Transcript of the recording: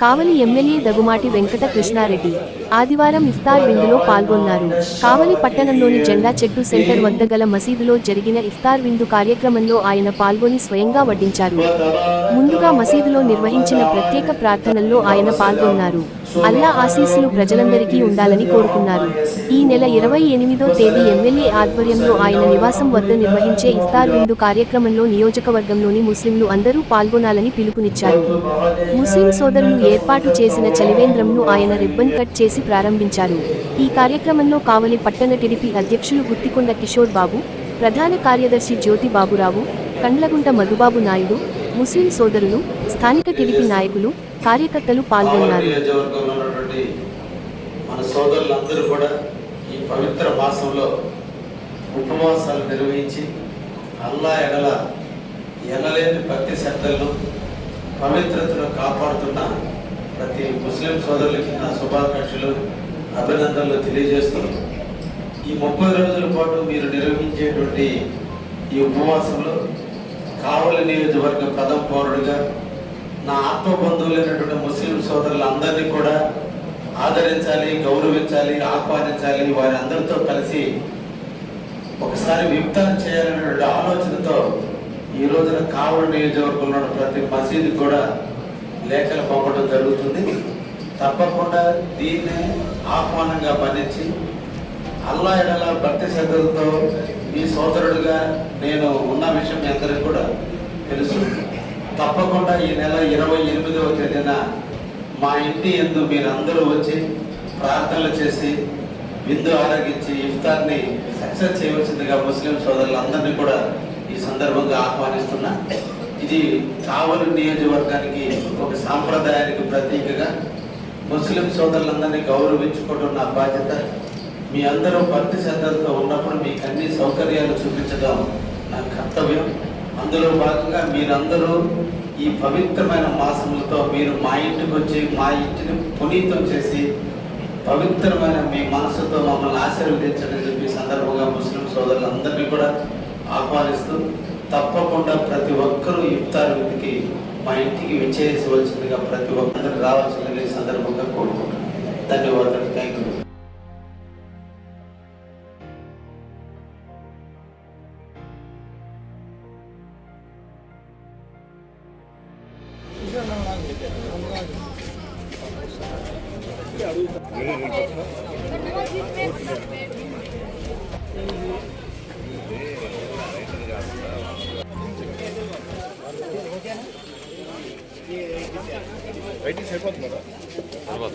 కావలి MLA Dagumati Venkata Krishna Reddy ఆదివారం ఇఫ్తార్ విందులో పాల్గొన్నారు. కావలి పట్టణంలోని జెండా చెట్టు సెంటర్ వద్ద గల మసీదులో జరిగిన ఇఫ్తార్ విందు కార్యక్రమంలో ఆయన పాల్గొని స్వయంగా వడ్డించారు. ముందుగా మసీదులో నిర్వహించిన ప్రత్యేక ప్రార్థనల్లో ఆయన పాల్గొన్నారు. అల్లా ఆశీస్సులు ప్రజలందరికీ ఉండాలని కోరుకున్నారు. ఈ నెల ఇరవై ఎనిమిదో తేదీ ఎమ్మెల్యే ఆధ్వర్యంలో ఆయన నివాసం వద్ద నిర్వహించే ఇఫ్తార్ విందు కార్యక్రమంలో నియోజకవర్గంలోని ముస్లింలు అందరూ పాల్గొనాలని పిలుపునిచ్చారు. ముస్లిం సోదరులు ఏర్పాటు చేసిన చలివేంద్రంను ఆయన రిబ్బన్ కట్ చేసి ప్రారంభించారు. ఈ కార్యక్రమంలో కావలి పట్టణ టిడిపి అధ్యక్షులు గుత్తికొండ కిషోర్ బాబు ప్రధాన కార్యదర్శి జ్యోతి బాబురావు కండ్లగుంట మధుబాబు నాయుడు ముస్లిం సోదరులు స్థానిక టిడిపి నాయకులు కార్యకర్తలు పాల్గొన్నారు. మన సోదరులందరూ కూడా ఈ పవిత్ర మాసంలో ఉపవాసాలు నిర్వహించి అల్లా ఎడల ఎనలేని భక్తి శ్రద్ధలను పవిత్రతను కాపాడుతున్న ప్రతి ముస్లిం సోదరులకి నా శుభాకాంక్షలు అభినందనలు తెలియజేస్తూ ఈ ముప్పై రోజుల పాటు మీరు నిర్వహించేటువంటి ఈ ఉపవాసంలో కావలి నియోజకవర్గ ప్రథమ పౌరుడిగా నా ఆత్మ బంధువులైనటువంటి ముస్లిం సోదరులందరినీ కూడా ఆదరించాలి గౌరవించాలి ఆహ్వానించాలి. వారి అందరితో కలిసి ఒకసారి విప్తారం చేయాలనేటువంటి ఆలోచనతో ఈ రోజున కావలి నియోజకవర్గంలో ప్రతి మసీదుకి కూడా లేఖలు జరుగుతుంది. తప్పకుండా దీన్నే ఆహ్వానంగా మన్నించి అల్లా ఎడల భక్తి శ్రద్ధలతో మీ సోదరుడిగా నేను ఉన్న విషయం మీ అందరికీ కూడా తెలుసు. తప్పకుండా ఈ నెల ఇరవై ఎనిమిదవ తేదీన మా ఇంటి ఎందు మీరందరూ వచ్చి ప్రార్థనలు చేసి విందు ఆరగించి ఇఫ్తార్ని సక్సెస్ చేయవలసిందిగా ముస్లిం సోదరులందరినీ కూడా ఈ సందర్భంగా ఆహ్వానిస్తున్నా. ఇది కావలి నియోజకవర్గానికి ఒక సాంప్రదాయానికి ప్రతీకగా ముస్లిం సోదరులందరినీ గౌరవించుకోవడం నా బాధ్యత. మీ అందరూ భక్తి శ్రద్ధలతో ఉన్నప్పుడు మీకు అన్ని సౌకర్యాలు చూపించడం నా కర్తవ్యం. అందులో భాగంగా మీరందరూ ఈ పవిత్రమైన మాసములతో మీరు మా ఇంటికి వచ్చి మా ఇంటిని పునీతం చేసి పవిత్రమైన మీ మనసుతో మమ్మల్ని ఆశీర్వదించండి చెప్పి సందర్భంగా ముస్లిం సోదరులందరినీ కూడా ఆహ్వానిస్తూ తప్పకుండా ప్రతి ఒక్కరూ ఇఫ్తార్ వీటికి మా ఇంటికి విచ్చేయవలసిందిగా ప్రతి ఒక్కరు రావాల్సిందిగా ఈ సందర్భంగా కోరుకుంటున్నాను ధన్యవాదాలు. థ్యాంక్ యూ తర్వాత